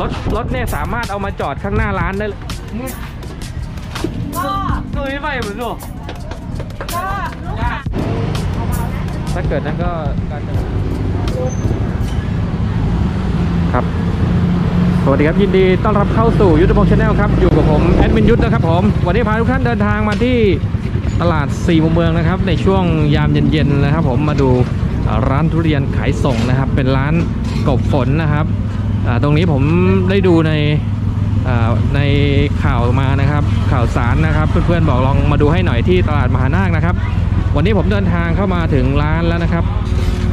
รถรถเนี่ยสามารถเอามาจอดข้างหน้าร้านได้เลยก็ตัวนี้ไปเหมือนหนูก็ลูกค้าถ้าเกิดนั้นก็การจะครับ สวัสดีครับยินดีต้อนรับเข้าสู่ยุทธพงศ์ชาแนลครับ อยู่กับผมแอดมินยุทธนะครับผมวันนี้พาทุกท่านเดินทางมาที่ตลาดสี่มุมเมืองนะครับ ในช่วงยามเย็นๆนะครับ ผมมาดูร้านทุเรียนขายส่งนะครับ เป็นร้านกบฝนนะครับอ่า ตรงนี้ผมได้ดูในในข่าวมานะครับ ข่าวสารนะครับ เพื่อนๆบอกลองมาดูให้หน่อยที่ตลาดมหานาคนะครับ วันนี้ผมเดินทางเข้ามาถึงร้านแล้วนะครับ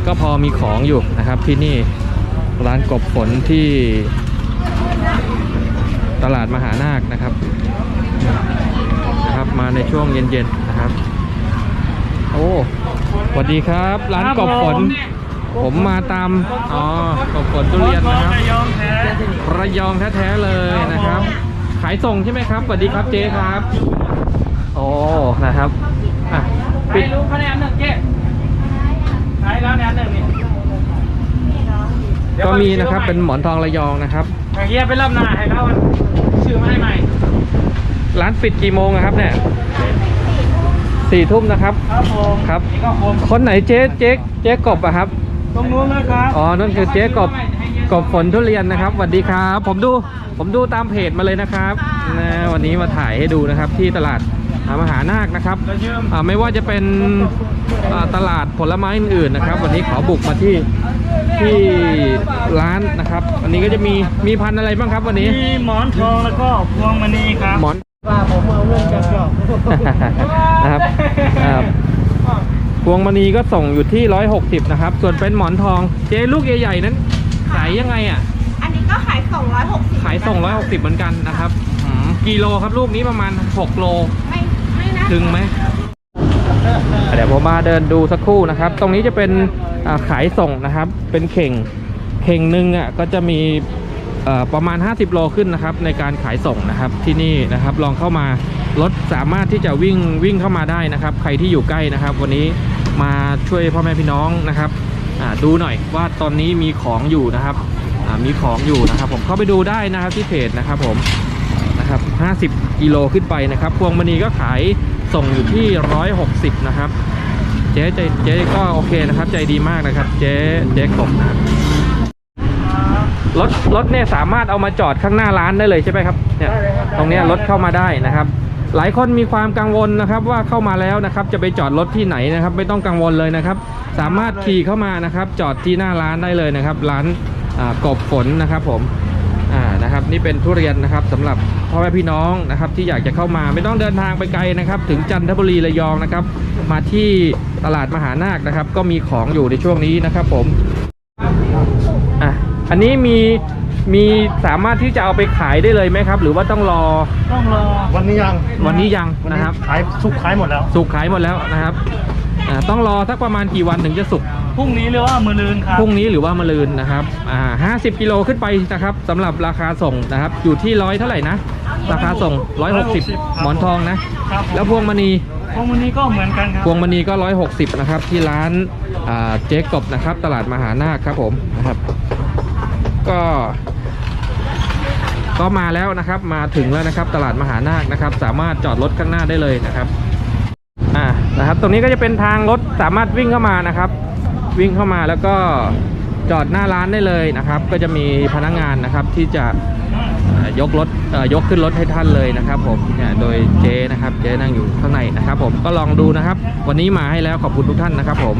ก็พอมีของอยู่นะครับที่นี่ร้านกบฝนที่ตลาดมหานาคนะครับนะครับ มาในช่วงเย็นๆนะครับ โอ้สวัสดีครับ ร้านกบฝน ผมมาตามอ๋อกบฝนทุเรียนนะครับระยองแท้ระยองแท้ๆเลยนะครับ ขายส่งใช่ไหมครับสวัสดีครับเจ๊ครับโอ้นะครับอะไปปิดรู้คะแนนหนึ่งเจ๊ใช้แล้วแนนหนึ่งนี่ก็มีนะครับเป็นหมอนทองระยองนะครับอย่างเงี้ยไปรับหน้าให้เขาชื่อมาให้ใหม่ ร้านปิดกี่โมงอะครับเนี่ยสี่ทุ่มนะครับ ครับผมครับนี่ก็ผมคนไหนเจ๊เจ๊เจ๊กบอะครับ ตรงนู้นนะครับอ๋อนั่นคือเจ๊กบกบฝนทุเรียนนะครับสวัสดีครับ ผมดูผมดูตามเพจมาเลยนะครับนะวันนี้มาถ่ายให้ดูนะครับที่ตลาดมหานาคนะครับจะยืมอ่าไม่ว่าจะเป็นอ่าตลาดผลไม้อื่นๆนะครับ วันนี้ขอบุกมาที่ที่ร้านนะครับ วันนี้ก็จะมีมีพันธุ์อะไรบ้างครับวันนี้มีหมอนทองแล้วก็พวงมณีครับหมอนว่าผมเอาเรื่องกันก็นะครับครับ พวงมณีก็ส่งอยู่ที่ 160 นะครับ ส่วนเป็นหมอนทองเจ๊ลูกใหญ่ๆนั้นขายยังไงอะ อันนี้ก็ขาย 260ขายส่ง160 เหมือนกันนะครับอืมกิโลครับลูกนี้ประมาณ 6 โล ไม่ไม่นะถึงไหม เดี๋ยวผมมาเดินดูสักครู่นะครับ ตรงนี้จะเป็นอ่าขายส่งนะครับ เป็นเข่ง เข่งหนึ่งอะก็จะมีเอ่อประมาณ 50 โลขึ้นนะครับในการขายส่งนะครับที่นี่นะครับลองเข้ามารถสามารถที่จะวิ่งวิ่งเข้ามาได้นะครับ ใครที่อยู่ใกล้นะครับ วันนี้ มาช่วยพ่อแม่พี่น้องนะครับอ่าดูหน่อยว่าตอนนี้มีของอยู่นะครับอ่ามีของอยู่นะครับ ผมเข้าไปดูได้นะครับที่เพจนะครับผมนะครับ 50 กิโลขึ้นไปนะครับ พวงมณีก็ขายส่งอยู่ที่ 160 นะครับ เจ๊ใจเจ๊ก็โอเคนะครับ ใจดีมากนะครับ เจ๊เจ๊กบนะครับรถรถเนี่ยสามารถเอามาจอดข้างหน้าร้านได้เลยใช่ไหมครับเนี่ยตรงเนี้ยรถเข้ามาได้นะครับ หลายคนมีความกังวลนะครับว่าเข้ามาแล้วนะครับจะไปจอดรถที่ไหนนะครับ ไม่ต้องกังวลเลยนะครับ สามารถขี่เข้ามานะครับ จอดที่หน้าร้านได้เลยนะครับ ร้านอ่ากบฝนนะครับผมอ่านะครับนี่เป็นทุเรียนนะครับสำหรับพ่อแม่พี่น้องนะครับที่อยากจะเข้ามาไม่ต้องเดินทางไปไกลนะครับ ถึงจันทบุรีระยองนะครับ มาที่ตลาดมหานาคนะครับ ก็มีของอยู่ในช่วงนี้นะครับผมอะอันนี้มี มีสามารถที่จะเอาไปขายได้เลยไหมครับ หรือว่าต้องรอต้องรอวันนี้ยังวันนี้ยังนะครับขายสุกขายหมดแล้ว สุกขายหมดแล้วนะครับอ่าต้องรอสักประมาณกี่วันถึงจะสุกพรุ่งนี้หรือว่ามือลืนครับพรุ่งนี้หรือว่ามะรืนนะครับอ่าห้าสิบกิโลขึ้นไปนะครับสำหรับราคาส่งนะครับ อยู่ที่ร้อยเท่าไหร่นะ ราคาส่งร้อยหกสิบหมอนทองนะ ครับผมแล้วพวงมณี พวงมณีก็เหมือนกันครับพวงมณีก็ร้อยหกสิบนะครับ ที่ร้านอ่าเจ๊กบนะครับ ตลาดมหานาคครับผมนะครับ ก็ ก็มาแล้วนะครับมาถึงแล้วนะครับตลาดมหานาคนะครับ สามารถจอดรถข้างหน้าได้เลยนะครับอ่านะครับตรงนี้ก็จะเป็นทางรถสามารถวิ่งเข้ามานะครับ วิ่งเข้ามาแล้วก็จอดหน้าร้านได้เลยนะครับ ก็จะมีพนักงานนะครับที่จะยกรถเอ่อยกขึ้นรถให้ท่านเลยนะครับ ผมเนี่ยโดยเจ๊นะครับเจ๊นั่งอยู่ข้างในนะครับ ผมก็ลองดูนะครับ วันนี้มาให้แล้วขอบคุณทุกท่านนะครับ ผม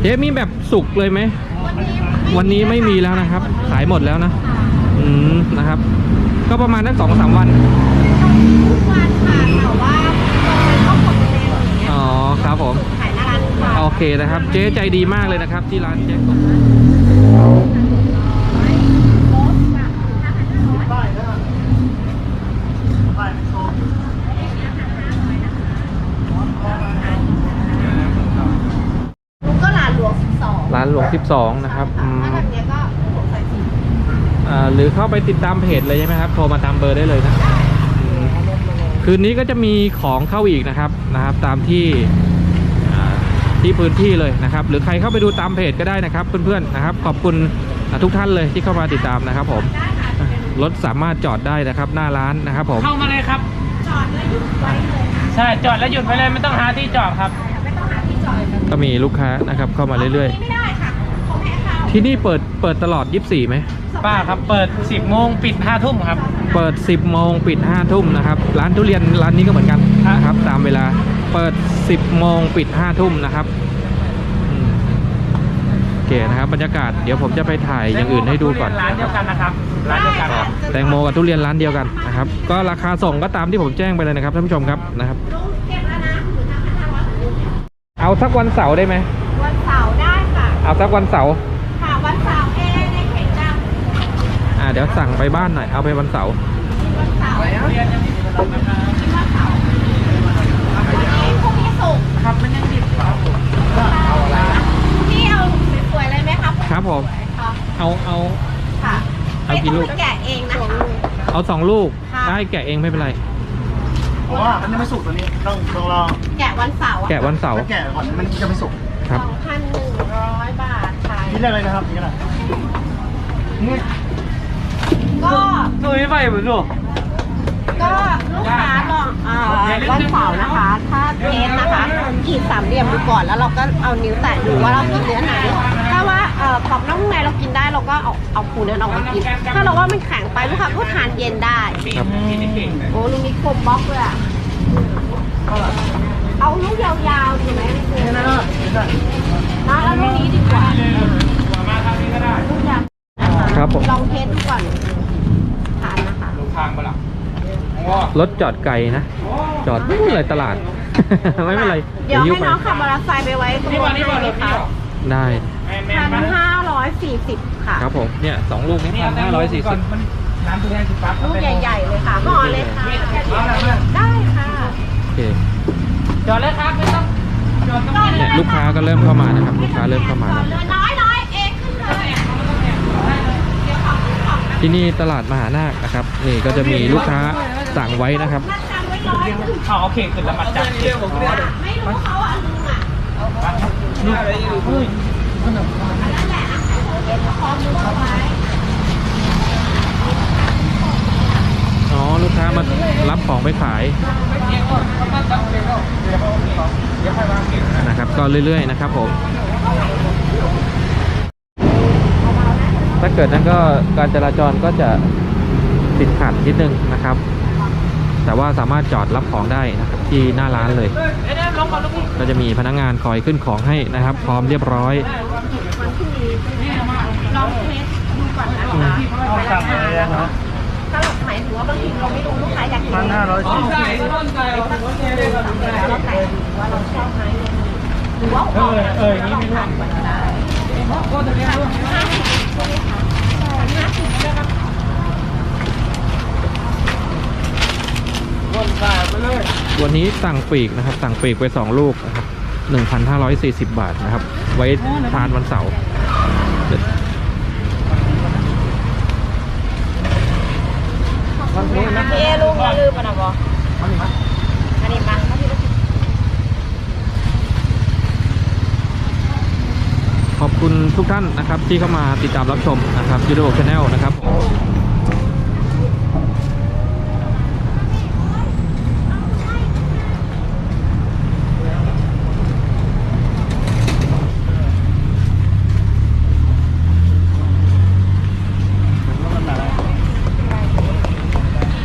เจ๊มีแบบสุกเลยไหมวันนี้ไม่มีแล้วนะครับ ขายหมดแล้วนะ อืมนะครับ ก็ประมาณนักสองสามวัน ทุกวันค่ะแต่ว่าเป็นข้าวผลเองอย่างเงี้ยอ๋อครับผม ขายหน้าร้านทุกวันโอเคนะครับ เจ๊ใจดีมากเลยนะครับ ที่ร้านเจ๊กบก็ร้านหลวง12ร้านหลวง 12 นะครับอืมถ้าแบบเนี้ยก็หลวงสายสี อ่า หรือเข้าไปติดตามเพจเลยใช่ไหมครับ โทรมาตามเบอร์ได้เลยนะอืมคืนนี้ก็จะมีของเข้าอีกนะครับนะครับ ตามที่อ่าที่พื้นที่เลยนะครับ หรือใครเข้าไปดูตามเพจก็ได้นะครับ เพื่อนๆนะครับ ขอบคุณอะทุกท่านเลยที่เข้ามาติดตามนะครับ ผมอะรถสามารถจอดได้นะครับ หน้าร้านนะครับ ผมเข้ามาเลยครับ จอดแล้วหยุดไว้เลยค่ะใช่จอดแล้วหยุดไว้เลยไม่ต้องหาที่จอดครับไม่ต้องหาที่จอดก็มีลูกค้านะครับเข้ามาเรื่อยไม่ได้ค่ะของแม่เขาๆที่นี่เปิดเปิดตลอด 24ไหม ป้าครับเปิด 10โมงปิด5ทุ่มครับ เปิด 10โมงปิด5ทุ่มนะครับร้านทุเรียนร้านนี้ก็เหมือนกันนะครับตามเวลาเปิด 10โมงปิด5ทุ่มนะครับอืมโอเคนะครับบรรยากาศเดี๋ยวผมจะไปถ่ายอย่างอื่นให้ดูก่อนร้านนะเดีคยวรับกันนะครับร้านเดียวกันครับแตงโมกับทุเรียนร้านเดียวกันนะครับก็ราคาส่งก็ตามที่ผมแจ้งไปเลยนะครับท่านผู้ชมครับนะครับลุงเก็บแล้วนะหนูทำให้ทางวัดลุงเอาสักวันเสาร์ได้ไหมวันเสาร์ได้ค่ะเอาสักวันเสาร์ ค่ะวันเสาร์เอในเข่งดำ อ่า เดี๋ยวสั่งไปบ้านหน่อย เอาไปวันเสาร์วันเสาร์วันเสาร์วันนี้พรุ่งนี้ศุกร์ครับมันยังดิบครับพี่เอาสวยๆเลยไหมคะครับผมค่ะเอาเอาค่ะเอากี่ลูกไม่ต้องแกะเองนะคะ เอาสองลูกค่ะได้แกะเองไม่เป็นไรเพราะว่ามันยังไม่สุกตัวนี้ต้องต้องรอแกะวันเสาร์อะแกะวันเสาร์ถ้าแก่ก่อนมันจะไม่สุกครับสองพันหนึ่งร้อยบาทค่ะ นี่เรียกอะไรนะครับนี่อะไร ก็ดูไม่ไปเหมือนลูกก็ลูกค้าลองเอ่อวันเสาร์นะคะ ถ้าเทสนะคะขีดสามเหลี่ยมดูก่อนแล้วเราก็เอานิ้วแตะดูว่าเรากินเนื้อไหน ถ้าว่าเอ่อกรอบนอกนุ่มในเรากินได้เราก็เอาเอาปูนั้นออกมากิน ถ้าเราว่ามันแข็งไปลูกค้าก็ทานเย็นได้ ครับโอ้ลุงมีคมบล็อกเลยอะเอาลูกยาวๆดีไหมพี่ปูนี่นะนี่นะนะเอาลูกนี้ดีกว่า มาทางนี้ก็ได้ ลูกยาว ครับผม ลองเทสดูก่อนทานนะคะ ลูกทางปะล่ะ รถจอดไกลนะ จอดนู่นเลยตลาด ไม่เป็นไรเดี๋ยวหิ้ให้น้องขับมอเตอร์ไซค์ไปไว้ตรงนี่รวันถนี้วันรให้ถพี่ค่ะเหรอได้แม่แม่พันมาห้าร้อยสี่สิบค่ะ ครับผม เนี่ยสองลูกนี้พันห้าร้อยสี่สิบมันน้ำทุเรียนสิบปั๊บลูกใหญ่ๆเลยค่ะห่อเลยค่ะเอาละเพื่อนได้ค่ะ โอเคจอดเลยครับไม่ต้องจอดตรงนี้เนี่ยลูกค้าก็เริ่มเข้ามานะครับ ลูกค้าเริ่มเข้ามาก่อนแล้ว ที่นี่ตลาดมหานาคนะครับนี่ก็จะมีลูกค้าสั่งไว้นะครับมัดจำไว้ร้อยหนึ่งเขาเอเข่งขึ้นแล้วมาจับเข่งไม่รู้เขาเอาลุงอะนี่อะไรอยู่เฮ้ยนั่นแหละเก็บคอมือไว้อ๋อลูกค้ามารับของไปขายนะครับ ก็เรื่อยๆนะครับผม ถ้าเกิดนั้นก็การจราจรก็จะติดขัดนิดนึงนะครับ แต่ว่าสามารถจอดรับของได้นะครับที่หน้าร้านเลยเอ้ยเดี๋ยวลงก่อนลูกพี่ก็จะมีพนักงานคอยขึ้นของให้นะครับ พร้อมเรียบร้อยลองเทสดูก่อนนะคะเอาสั่งเลยนะถ้าเราหมายถึงว่าบางทีเราไม่รู้ลูกค้าอยากกินพันห้าร้อยต้สี่นสิบไก่ต้นไก่ผมก็เจอเลยครับแล้วเราแต่ดูว่าเราชอบไหมหรือว่าเออเอออย่างนี้ไม่รู้ ก่อนก็ได้โคตรเรียนรู้ห้าสิบใช่ไหมคะใช่ห้าสิบใช่ไหมคะต้นไก่ไปเลยวันนี้สั่งปีกนะครับ สั่งปีกไป 2 ลูกนะครับ 1,540 บาทนะครับ ไว้ทานวันเสาร์พี่เอลูกอย่าลืมนะบออันนี้มาอันนี้มาพี่ลูก ขอบคุณทุกท่านนะครับที่เข้ามาติดตามรับชมนะครับยูทูบชาแนลนะครับ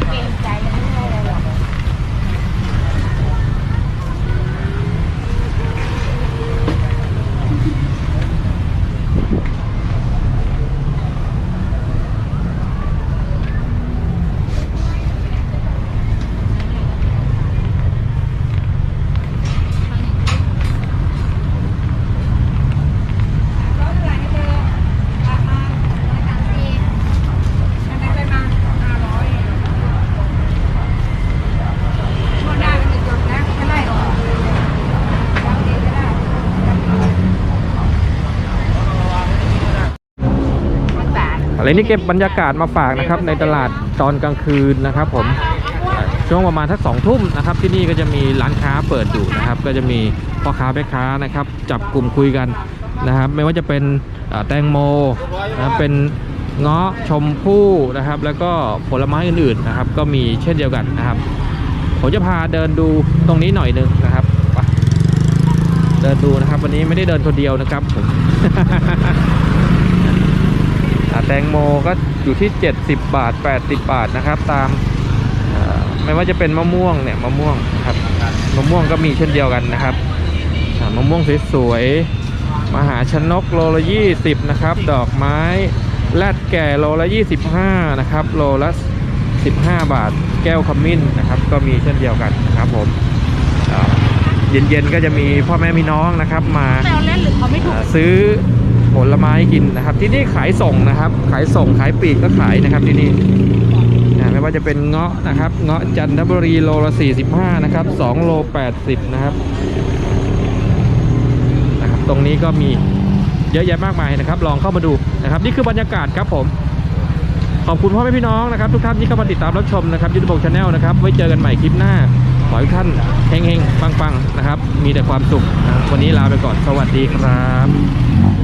เกรงใจไม่ให้เลยหรอก อะนี่เก็บบรรยากาศมาฝากนะครับในตลาดตอนกลางคืนนะครับ ผมช่วงประมาณทักสองทุ่มนะครับ ที่นี่ก็จะมีร้านค้าเปิดอยู่นะครับ ก็จะมีพ่อค้าแม่ค้านะครับ จับกลุ่มคุยกันนะครับ ไม่ว่าจะเป็นแตงโมนะเป็นเงาะชมพู่นะครับ แล้วก็ผลไม้อื่นๆนะครับ ก็มีเช่นเดียวกันนะครับผมจะพาเดินดูตรงนี้หน่อยนึงนะครับเดินดูนะครับ วันนี้ไม่ได้เดินคนเดียวนะครับผม ตงโมก็อยู่ที่ 70 บาท 80 บาทนะครับ ตามเอ่อไม่ว่าจะเป็นมะม่วงเนี่ยมะม่วงนะครับมะม่วงก็มีเช่นเดียวกันนะครับอ่ามะม่วงสวยๆมหาชนกโลละ20นะครับ ดอกไม้แรดแก่โลละ 25นะครับโลละ 15 บาท แก้วขมิ้นนะครับ ก็มีเช่นเดียวกันนะครับผมอ่าเย็นๆก็จะมีพ่อแม่พี่น้องนะครับ มาเราเล่นหรือเขาไม่ถูกอ่าซื้อ ผลไม้กินนะครับ ที่นี่ขายส่งนะครับ ขายส่งขายปลีกก็ขายนะครับที่นี่อ่าไม่ว่าจะเป็นเงาะนะครับเงาะจันทบุรีโลละ45นะครับ2โล80นะครับนะครับ ตรงนี้ก็มีเยอะแยะมากมายนะครับ ลองเข้ามาดูนะครับ นี่คือบรรยากาศครับผมขอบคุณพ่อแม่พี่น้องนะครับ ทุกท่านที่เข้ามาติดตามรับชมนะครับยูทูบชาแนลนะครับไว้เจอกันใหม่คลิปหน้าขอให้ท่านเฮงๆปังๆนะครับ มีแต่ความสุขนะวันนี้ลาไปก่อน สวัสดีครับ